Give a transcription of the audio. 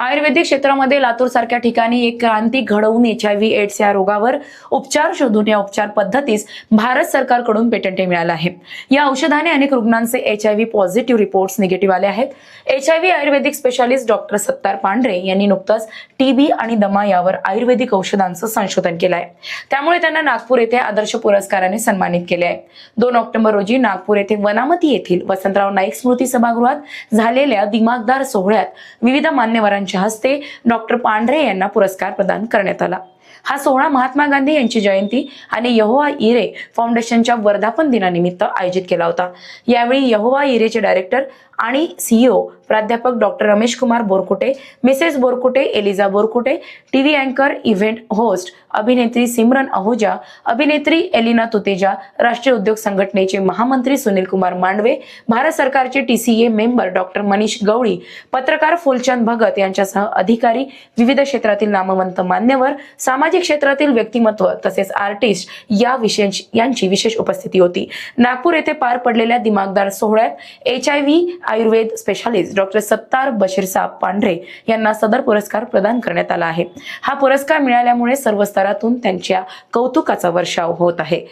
आयुर्वेदिक क्षेत्रामध्ये लातूर सारख्या ठिकाणी एक क्रांती घडवून एच आय व्ही एड्स या रोगावर उपचार शोधून या उपचार पद्धतीस भारत सरकारकडून पेटंट मिळालं आहे या औषधाने अनेक रुग्णांचे H I V positive reports negative आले आहेत. H I V Ayurvedic specialist doctor Sattar Pandhare यांनी नुकतंच टीबी आणि दमा यावर आयुर्वेदिक औषधांचं संशोधन केलं आहे त्यामुळे त्यांना नागपूर येथे आदर्श पुरस्काराने सन्मानित केले आहे. दोन ऑक्टोबर रोजी नागपूर येथे वनामती येथील वसंतराव नाईक स्मृती सभागृहात झालेल्या दिमागदार सोहळ्यात विविध मान्यवरांच्या हस्ते डॉक्टर पांढरे यांना पुरस्कार प्रदान करण्यात आला. हा सोहळा महात्मा गांधी यांची जयंती आणि यहोवा इरे फाउंडेशनच्या वर्धापन दिनानिमित्त आयोजित केला होता. यावेळी यहोवा इरेचे डायरेक्टर आणि सीईओ प्राध्यापक doctor Ramesh Kumar Borkute Mrs Borkute Eliza Borkute T V अँकर इव्हेंट होस्ट अभिनेत्री सिमरन अहुजा अभिनेत्री एलिना तुतेजा राष्ट्रीय उद्योग संघटनेचे महामंत्री सुनील कुमार मांडवे भारत सरकारचे T C A member doctor Manish Gawali पत्रकार फुलचंद भगत यांच्यासह अधिकारी विविध क्षेत्रातील नामवंत मान्यवर साम सामाजिक क्षेत्रातील व्यक्तिमत्व तसेच आर्टिस्ट या विशेष यांची विशेष उपस्थिती होती. नागपूर येथे पार पडलेल्या दिमागदार सोहळ्यात H I V Ayurveda specialist doctor Sattar Bashirsab Pandhare यांना सदर पुरस्कार प्रदान करण्यात आला आहे. हा पुरस्कार मिळाल्यामुळे सर्व स्तरातून त्यांच्या कौतुकाचा वर्षाव होत आहे.